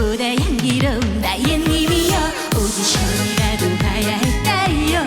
꽃보다 향기로운 나의 님이여. 오디션이라도 봐야 할까요?